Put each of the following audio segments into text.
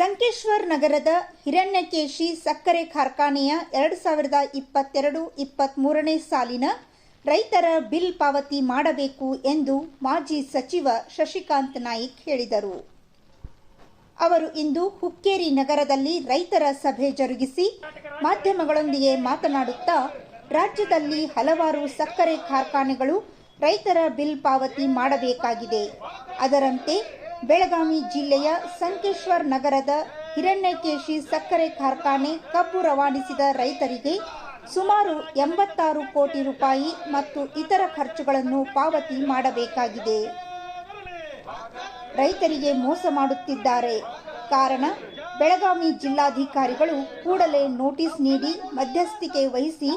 ಸಂಕೇಶ್ವರ್ ನಗರದ ಹಿರಣ್ಯಕೇಶಿ ಸಕ್ಕರೆ ಕಾರ್ಖಾನೆಯ ಎರಡು ಸಾವಿರದ ಇಪ್ಪತ್ತೆರಡು ಇಪ್ಪತ್ತ್ಮೂರನೇ ಸಾಲಿನ ರೈತರ ಬಿಲ್ ಪಾವತಿ ಮಾಡಬೇಕು ಎಂದು ಮಾಜಿ ಸಚಿವ ಶಶಿಕಾಂತ್ ನಾಯಿಕ್ ಹೇಳಿದರು. ಅವರು ಇಂದು ಹುಕ್ಕೇರಿ ನಗರದಲ್ಲಿ ರೈತರ ಸಭೆ ಜರುಗಿಸಿ ಮಾಧ್ಯಮಗಳೊಂದಿಗೆ ಮಾತನಾಡುತ್ತಾ, ರಾಜ್ಯದಲ್ಲಿ ಹಲವಾರು ಸಕ್ಕರೆ ಕಾರ್ಖಾನೆಗಳು ರೈತರ ಬಿಲ್ ಪಾವತಿ ಮಾಡಬೇಕಾಗಿದೆ. ಅದರಂತೆ ಬೆಳಗಾವಿ ಜಿಲ್ಲೆಯ ಸಂಕೇಶ್ವರ್ ನಗರದ ಹಿರಣ್ಯಕೇಶಿ ಸಕ್ಕರೆ ಕಾರ್ಖಾನೆ ಕಬ್ಬು ರವಾನಿಸಿದ ರೈತರಿಗೆ ಸುಮಾರು ಎಂಬತ್ತಾರು ಕೋಟಿ ರೂಪಾಯಿ ಮತ್ತು ಇತರ ಖರ್ಚುಗಳನ್ನು ಪಾವತಿ ಮಾಡಬೇಕಾಗಿದೆ. ರೈತರಿಗೆ ಮೋಸ ಮಾಡುತ್ತಿದ್ದಾರೆ. ಕಾರಣ, ಬೆಳಗಾವಿ ಜಿಲ್ಲಾಧಿಕಾರಿಗಳು ಕೂಡಲೇ ನೋಟಿಸ್ ನೀಡಿ ಮಧ್ಯಸ್ಥಿಕೆ ವಹಿಸಿ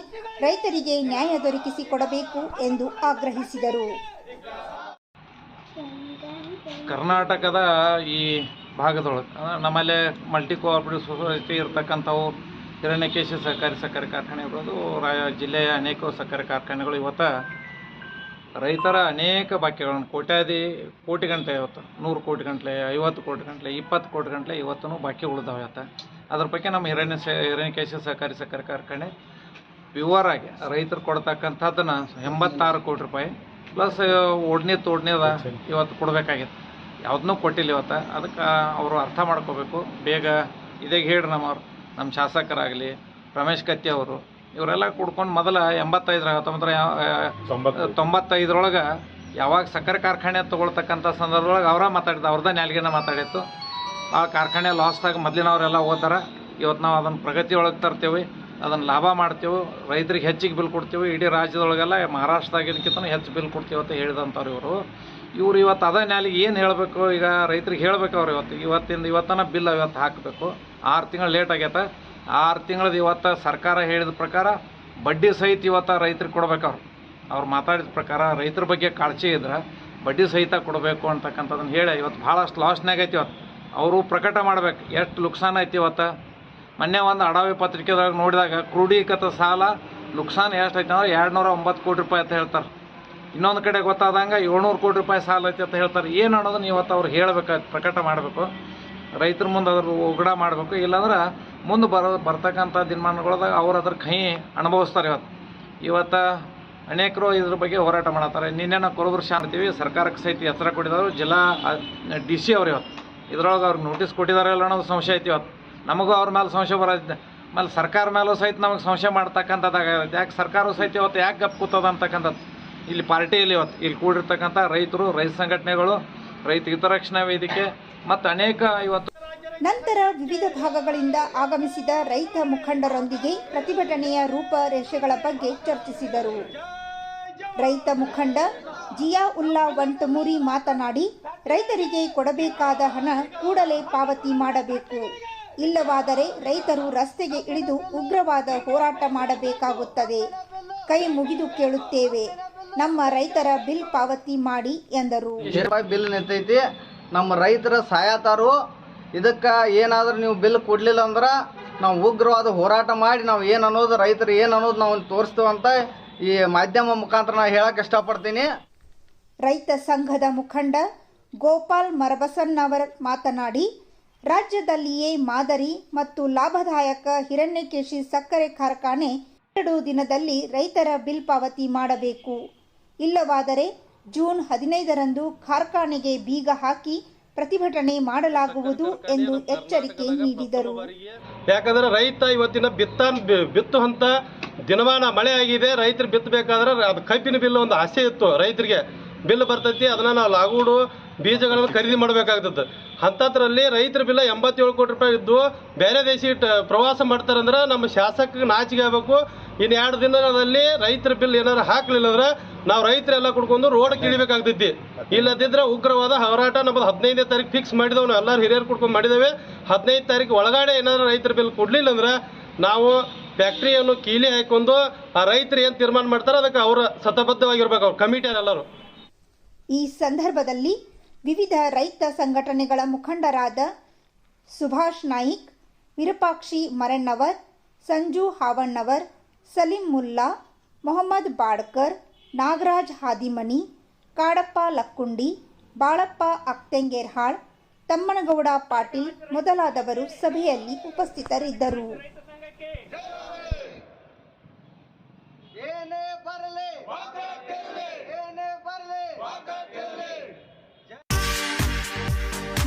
ರೈತರಿಗೆ ನ್ಯಾಯ ದೊರಕಿಸಿಕೊಡಬೇಕು ಎಂದು ಆಗ್ರಹಿಸಿದರು. ಕರ್ನಾಟಕದ ಈ ಭಾಗದೊಳಗೆ ನಮ್ಮಲ್ಲೇ ಮಲ್ಟಿ ಕೋಆಪರೇಟಿವ್ ಸೊಸೈಟಿ ಇರ್ತಕ್ಕಂಥವು ಹಿರಣ್ಯಕೇಶಿ ಸಹಕಾರಿ ಸಕ್ಕರೆ ಕಾರ್ಖಾನೆ ಇರ್ಬೋದು ರಾಯ ಜಿಲ್ಲೆಯ ಅನೇಕ ಸಕ್ಕರೆ ಕಾರ್ಖಾನೆಗಳು. ಇವತ್ತು ರೈತರ ಅನೇಕ ಬಾಕಿಗಳನ್ನು ಕೋಟ್ಯಾದಿ ಕೋಟಿ ಗಂಟೆ ಇವತ್ತು ನೂರು ಕೋಟಿ ಗಂಟಲೆ ಐವತ್ತು ಕೋಟಿ ಗಂಟಲೆ ಇಪ್ಪತ್ತು ಕೋಟಿ ಗಂಟಲೆ ಇವತ್ತೂ ಬಾಕಿ ಉಳಿದಾವೆ ಇವತ್ತು. ಅದ್ರ ಬಗ್ಗೆ ನಮ್ಮ ಹಿರಣ್ಯ ಸ ಹಿರಣ್ಯಕೇಶಿ ಸಹಕಾರಿ ಸಕ್ಕರೆ ಕಾರ್ಖಾನೆ ಪ್ಯೂವರ್ ಆಗಿ ರೈತರು ಕೊಡ್ತಕ್ಕಂಥದ್ದನ್ನು ಎಂಬತ್ತಾರು ಕೋಟಿ ರೂಪಾಯಿ ಪ್ಲಸ್ ಒಡ್ನಿ ತೋಡ್ನೇದ ಇವತ್ತು ಕೊಡಬೇಕಾಗಿತ್ತು. ಯಾವುದನ್ನೂ ಕೊಟ್ಟಿಲ್ಲ ಇವತ್ತು. ಅದಕ್ಕೆ ಅವರು ಅರ್ಥ ಮಾಡ್ಕೋಬೇಕು. ಬೇಗ ಇದೇಗೆ ಹೇಳ್ರಿ ನಮ್ಮವ್ರು. ನಮ್ಮ ಶಾಸಕರಾಗಲಿ ರಮೇಶ್ ಕತ್ತಿ ಅವರು ಇವರೆಲ್ಲ ಕುಡ್ಕೊಂಡು ಮೊದಲ ಎಂಬತ್ತೈದರ ಹತ್ತೊಂಬತ್ತರ ತೊಂಬತ್ತೈದರೊಳಗೆ ಯಾವಾಗ ಸಕ್ಕರೆ ಕಾರ್ಖಾನೆ ತೊಗೊಳ್ತಕ್ಕಂಥ ಸಂದರ್ಭದೊಳಗೆ ಅವರ ಮಾತಾಡಿದ್ದು ಅವ್ರದ್ದ ನ್ಯಾಲ್ಗಿನ ಮಾತಾಡಿತ್ತು. ಆ ಕಾರ್ಖಾನೆ ಲಾಸ್ದಾಗ ಮೊದಲಿನವರೆಲ್ಲ ಓದಾರ ಇವತ್ತು ನಾವು ಅದನ್ನು ಪ್ರಗತಿಯೊಳಗೆ ತರ್ತೇವೆ. ತರ್ತೀವಿ ಅದನ್ನು ಲಾಭ ಮಾಡ್ತೇವೆ. ರೈತರಿಗೆ ಹೆಚ್ಚಿಗೆ ಬಿಲ್ ಕೊಡ್ತೀವಿ. ಇಡೀ ರಾಜ್ಯದೊಳಗೆಲ್ಲ ಮಹಾರಾಷ್ಟ್ರದಾಗಿನಕ್ಕಿಂತ ಹೆಚ್ಚು ಬಿಲ್ ಕೊಡ್ತೀವಿ ಅಂತ ಹೇಳಿದಂಥವ್ರು ಇವರು. ಇವ್ರು ಇವತ್ತು ಅದೇ ನ್ಯಾಲಿಗೆ ಏನು ಹೇಳಬೇಕು? ಈಗ ರೈತರಿಗೆ ಹೇಳ್ಬೇಕು ಅವ್ರು ಇವತ್ತು. ಇವತ್ತಿಂದ ಇವತ್ತನ ಬಿಲ್ ಇವತ್ತು ಹಾಕಬೇಕು. ಆರು ತಿಂಗಳು ಲೇಟ್ ಆಗೈತೆ. ಆರು ತಿಂಗಳದ್ದು ಇವತ್ತು ಸರ್ಕಾರ ಹೇಳಿದ ಪ್ರಕಾರ ಬಡ್ಡಿ ಸಹಿತ ಇವತ್ತು ರೈತರಿಗೆ ಕೊಡ್ಬೇಕು ಅವ್ರು. ಮಾತಾಡಿದ ಪ್ರಕಾರ ರೈತರ ಬಗ್ಗೆ ಕಾಳಜಿ ಇದ್ರೆ ಬಡ್ಡಿ ಸಹಿತ ಕೊಡಬೇಕು ಅಂತಕ್ಕಂಥದ್ದನ್ನು ಹೇಳಿ ಇವತ್ತು ಭಾಳಷ್ಟು ಲಾಸ್ನಾಗ ಐತಿ ಇವತ್ತು. ಅವರು ಪ್ರಕಟ ಮಾಡ್ಬೇಕು. ಎಷ್ಟು ಲುಕ್ಸಾನ ಐತಿ ಇವತ್ತು? ಮೊನ್ನೆ ಒಂದು ಅಡಾವಿ ಪತ್ರಿಕೆದಾಗ ನೋಡಿದಾಗ ಕ್ರೋಢೀಕೃತ ಸಾಲ ನುಕ್ಸಾನ್ ಎಷ್ಟು ಐತೆ ಅಂದ್ರೆ ಎರಡು ನೂರ ಒಂಬತ್ತು ಕೋಟಿ ರೂಪಾಯಿ ಅಂತ ಹೇಳ್ತಾರೆ. ಇನ್ನೊಂದು ಕಡೆ ಗೊತ್ತಾದಂಗೆ ಏಳ್ನೂರು ಕೋಟಿ ರೂಪಾಯಿ ಸಾಲ ಐತೆ ಅಂತ ಹೇಳ್ತಾರೆ. ಏನು ಅನ್ನೋದನ್ನ ಇವತ್ತು ಅವ್ರು ಹೇಳ್ಬೇಕು, ಪ್ರಕಟ ಮಾಡಬೇಕು. ರೈತರ ಮುಂದೆ ಅದ್ರ ಉಗಡ ಮಾಡಬೇಕು. ಇಲ್ಲಾಂದ್ರೆ ಮುಂದೆ ಬರೋ, ಬರ್ತಕ್ಕಂಥ ದಿನಮಾನಗಳದಾಗ ಅವ್ರು ಅದ್ರ ಕೈ ಅನುಭವಿಸ್ತಾರೆ ಇವತ್ತು ಇವತ್ತು ಅನೇಕರು ಇದ್ರ ಬಗ್ಗೆ ಹೋರಾಟ ಮಾಡತ್ತಾರೆ. ನಿನ್ನೆ ನಾವು ಕೊರಬರು ಶಾಂತೀವಿ ಸರ್ಕಾರಕ್ಕೆ ಸಹಿತ ಎಚ್ಚರ ಕೊಟ್ಟಿದ್ದಾರೆ ಜಿಲ್ಲಾ ಡಿ ಸಿ ಅವ್ರು ಇವತ್ತು ಇದ್ರೊಳಗೆ ಅವ್ರಿಗೆ ನೋಟಿಸ್ ಕೊಟ್ಟಿದ್ದಾರೆ ಇಲ್ಲ ಅನ್ನೋದು ಸಂಶಯ ಐತಿ ಇವತ್ತು ನಮಗೂ ಅವ್ರ ಮೇಲೆ ಸಂಶಯ ಬರೋದಿದೆ ಆಮೇಲೆ ಸರ್ಕಾರ ಮೇಲೂ ಸಹಿತ ನಮಗೆ ಸಂಶಯ ಮಾಡ್ತಕ್ಕಂಥದ್ದಾಗ ಯಾಕೆ ಸರ್ಕಾರ ಸಹಿತ ಇವತ್ತು ಯಾಕೆ ಗಪ್ ಕೂತದ ಅಂತಕ್ಕಂಥದ್ದು ಇಲ್ಲಿ ಪಾರ್ಟಿಯಲ್ಲಿ ಇವತ್ತು ಇಲ್ಲಿ ಕೂಡಿರ್ತಕ್ಕಂಥ ರೈತರು, ರೈತ ಸಂಘಟನೆಗಳು, ರೈತ ಹಿತರಕ್ಷಣಾ ವೇದಿಕೆ ಮತ್ತು ಅನೇಕ ಇವತ್ತು ನಂತರ ವಿವಿಧ ಭಾಗಗಳಿಂದ ಆಗಮಿಸಿದ ರೈತ ಮುಖಂಡರೊಂದಿಗೆ ಪ್ರತಿಭಟನೆಯ ರೂಪರೇಷೆಗಳ ಬಗ್ಗೆ ಚರ್ಚಿಸಿದರು. ರೈತ ಮುಖಂಡ ಜಿಯಾ ಉಲ್ಲಾ ವಂಟಮೂರಿ ಮಾತನಾಡಿ, ರೈತರಿಗೆ ಕೊಡಬೇಕಾದ ಹಣ ಕೂಡಲೇ ಪಾವತಿ ಮಾಡಬೇಕು. ಇಲ್ಲವಾದರೆ ರೈತರು ರಸ್ತೆಗೆ ಇಳಿದು ಉಗ್ರವಾದ ಹೋರಾಟ ಮಾಡಬೇಕಾಗುತ್ತದೆ. ಕೈ ಮುಗಿದು ಕೇಳುತ್ತೇವೆ. ನಮ್ಮ ರೈತರ ಬಿಲ್ ಪಾವತಿ ಮಾಡಿ ಎಂದರು. ರೂಪಾಯಿ ಬಿಲ್ ನಿಂತೈತಿ. ನಮ್ಮ ರೈತರ ಸಾಯತಾರು. ಇದಕ್ಕೆ ಏನಾದರೂ ನೀವು ಬಿಲ್ ಕೊಡಲಿಲ್ಲ ಅಂದ್ರೆ ನಾವು ಉಗ್ರವಾದ ಹೋರಾಟ ಮಾಡಿ ನಾವು ಏನು ಅನ್ನೋದು ರೈತರು ಏನು ಅನ್ನೋದು ನಾವು ತೋರಿಸ್ತೇವೆ ಅಂತ ಈ ಮಾಧ್ಯಮ ಮುಖಾಂತರ ನಾವು ಹೇಳಕ್ಕೆ ಇಷ್ಟಪಡ್ತೀನಿ. ರೈತ ಸಂಘದ ಮುಖಂಡ ಗೋಪಾಲ್ ಮರಬಸನ್ನವರ್ ಮಾತನಾಡಿ ರಾಜ್ಯದಲ್ಲಿಯೇ ಮಾದರಿ ಮತ್ತು ಲಾಭದಾಯಕ ಹಿರಣ್ಯಕೇಶಿ ಸಕ್ಕರೆ ಕಾರ್ಖಾನೆ ಎರಡು ದಿನದಲ್ಲಿ ರೈತರ ಬಿಲ್ ಪಾವತಿ ಮಾಡಬೇಕು. ಇಲ್ಲವಾದರೆ ಜೂನ್ ಹದಿನೈದರಂದು ಕಾರ್ಖಾನೆಗೆ ಬೀಗ ಹಾಕಿ ಪ್ರತಿಭಟನೆ ಮಾಡಲಾಗುವುದು ಎಂದು ಎಚ್ಚರಿಕೆ ನೀಡಿದರು. ಯಾಕಂದ್ರೆ ರೈತ ಇವತ್ತಿನ ಬಿತ್ತ ಬಿತ್ತು ಹಂತ ದಿನಮಾನ ಮಳೆ ಆಗಿದೆ ರೈತರು ಬಿತ್ತಬೇಕಾದ್ರೆ ಅದು ಕಬ್ಬಿನ ಬಿಲ್ ಒಂದು ಆಸೆ ಇತ್ತು ರೈತರಿಗೆ. ಬಿಲ್ ಬರ್ತೈತಿ ಅದನ್ನ ನಾವು ಲಾಗೂಡು ಬೀಜಗಳನ್ನು ಖರೀದಿ ಮಾಡಬೇಕಾಗ್ತದೆ. ಅಂಥದ್ರಲ್ಲಿ ರೈತರ ಬಿಲ್ಲ ಎಂಬತ್ತೇಳು ಕೋಟಿ ರೂಪಾಯಿ ಇದ್ದು ಬೇರೆ ದೇಶ ಪ್ರವಾಸ ಮಾಡ್ತಾರಂದ್ರೆ ನಮ್ಮ ಶಾಸಕ ನಾಚಿಗೆ ಆಗಬೇಕು. ಇನ್ನು ಎರಡು ದಿನದಲ್ಲಿ ರೈತರ ಬಿಲ್ ಏನಾರು ಹಾಕಲಿಲ್ಲ ಅಂದ್ರೆ ನಾವು ರೈತರೆಲ್ಲ ಕುಡ್ಕೊಂಡು ರೋಡ್ ಕಿಳಿಬೇಕಾಗ್ತೈತಿ. ಇಲ್ಲದಿದ್ರೆ ಉಗ್ರವಾದ ಹೋರಾಟ ನಮ್ಮದು ಹದಿನೈದನೇ ತಾರೀಕು ಫಿಕ್ಸ್ ಮಾಡಿದವು. ನಾವು ಎಲ್ಲರೂ ಹಿರಿಯರು ಕುಡ್ಕೊಂಡು ಮಾಡಿದ್ದೇವೆ. ಹದಿನೈದು ತಾರೀಕು ಒಳಗಡೆ ಏನಾದ್ರು ರೈತರ ಬಿಲ್ ಕೊಡಲಿಲ್ಲ ಅಂದ್ರೆ ನಾವು ಫ್ಯಾಕ್ಟ್ರಿಯನ್ನು ಕೀಲಿ ಹಾಕೊಂಡು ಆ ರೈತರು ಏನು ತೀರ್ಮಾನ ಮಾಡ್ತಾರೆ ಅದಕ್ಕೆ ಅವರು ಸತಬದ್ಧವಾಗಿರ್ಬೇಕು ಅವ್ರ, ಕಮಿಟಿಯರೆಲ್ಲರೂ. ಈ ಸಂದರ್ಭದಲ್ಲಿ ವಿವಿಧ ರೈತ ಸಂಘಟನೆಗಳ ಮುಖಂಡರಾದ ಸುಭಾಷ್ ನಾಯಿಕ್, ವಿರೂಪಾಕ್ಷಿ ಮರಣ್ಣವರ್, ಸಂಜು ಹಾವಣ್ಣವರ್, ಸಲೀಂ ಮುಲ್ಲಾ, ಮೊಹಮ್ಮದ್ ಬಾಡ್ಕರ್, ನಾಗರಾಜ್ ಹಾದಿಮನಿ ಕಾಡಪ್ಪ ಲಕ್ಕುಂಡಿ, ಬಾಳಪ್ಪ ಅಕ್ತೆಂಗೇರ್ಹಾಳ್, ತಮ್ಮನಗೌಡ ಪಾಟೀಲ್ ಮೊದಲಾದವರು ಸಭೆಯಲ್ಲಿ ಉಪಸ್ಥಿತರಿದ್ದರು. ಏನೇ ಬರಲಿ ಏನೇ ಬರಲಿ